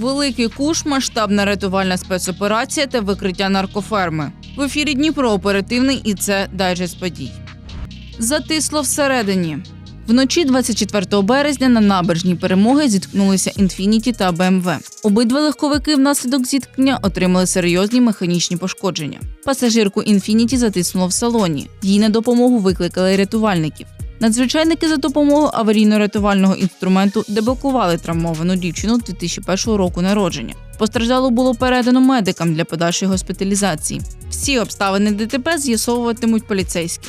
Великий куш, масштабна рятувальна спецоперація та викриття наркоферми. В ефірі Дніпро оперативний і це дайджест подій. Затисло всередині. Вночі 24 березня на набережній перемоги зіткнулися Інфініті та БМВ. Обидва легковики внаслідок зіткнення отримали серйозні механічні пошкодження. Пасажирку Інфініті затиснуло в салоні. Їй на допомогу викликали рятувальників. Надзвичайники за допомогою аварійно-рятувального інструменту деблокували травмовану дівчину 2001 року народження. Постраждало було передано медикам для подальшої госпіталізації. Всі обставини ДТП з'ясовуватимуть поліцейські.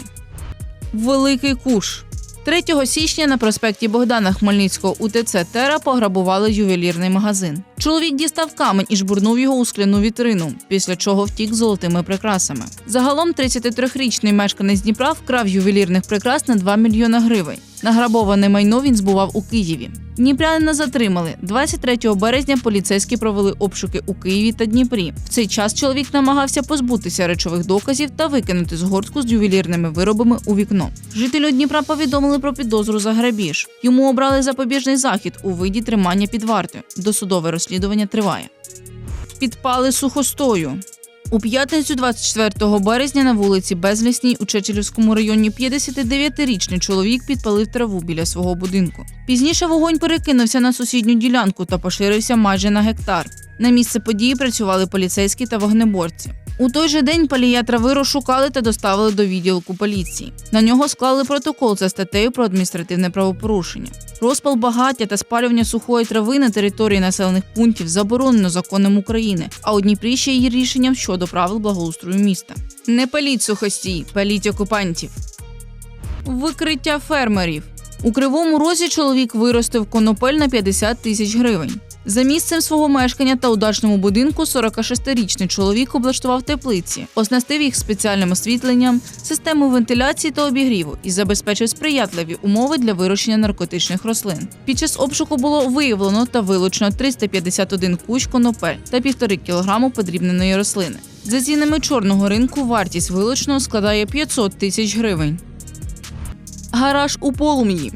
Великий куш. 3 січня на проспекті Богдана Хмельницького УТЦ Тера пограбували ювелірний магазин. Чоловік дістав камень і жбурнув його у скляну вітрину, після чого втік з золотими прикрасами. Загалом 33-річний мешканець Дніпра вкрав ювелірних прикрас на 2 мільйона гривень. Награбоване майно він збував у Києві. Дніпрянина затримали. 23 березня поліцейські провели обшуки у Києві та Дніпрі. В цей час чоловік намагався позбутися речових доказів та викинути згортку з ювелірними виробами у вікно. Жителю Дніпра повідомили про підозру за грабіж. Йому обрали запобіжний захід у виді тримання під вартою. Досудове розслідування триває. Підпали сухостою. У п'ятницю 24 березня на вулиці Безлісній у Чечелівському районі 59-річний чоловік підпалив траву біля свого будинку. Пізніше вогонь перекинувся на сусідню ділянку та поширився майже на гектар. На місце події працювали поліцейські та вогнеборці. У той же день палія трави розшукали та доставили до відділку поліції. На нього склали протокол за статтею про адміністративне правопорушення. Розпал багаття та спалювання сухої трави на території населених пунктів заборонено законом України, а у Дніпрі ще є рішенням щодо правил благоустрою міста. Не паліть сухостій, паліть окупантів. Викриття фермерів. У кривому розі чоловік виростив конопель на 50 тисяч гривень. За місцем свого мешкання та у дачному будинку 46-річний чоловік облаштував теплиці, оснастив їх спеціальним освітленням, системою вентиляції та обігріву і забезпечив сприятливі умови для вирощення наркотичних рослин. Під час обшуку було виявлено та вилучено 351 кущ конопель та 1,5 кг подрібненої рослини. За цінами чорного ринку вартість вилученого складає 500 тисяч гривень. Гараж у полум'ї.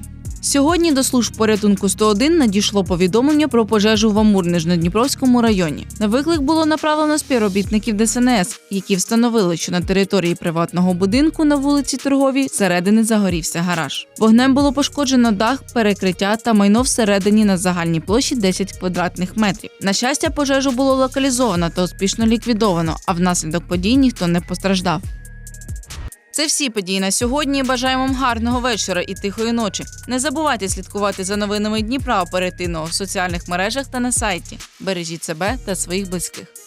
Сьогодні до служб порятунку 101 надійшло повідомлення про пожежу в Амур-Нижньодніпровському районі. На виклик було направлено співробітників ДСНС, які встановили, що на території приватного будинку на вулиці Торговій зсередини загорівся гараж. Вогнем було пошкоджено дах, перекриття та майно всередині на загальній площі 10 квадратних метрів. На щастя, пожежу було локалізовано та успішно ліквідовано, а внаслідок подій ніхто не постраждав. Це всі події на сьогодні. Бажаємо вам гарного вечора і тихої ночі. Не забувайте слідкувати за новинами Дніпра оперативно в соціальних мережах та на сайті. Бережіть себе та своїх близьких.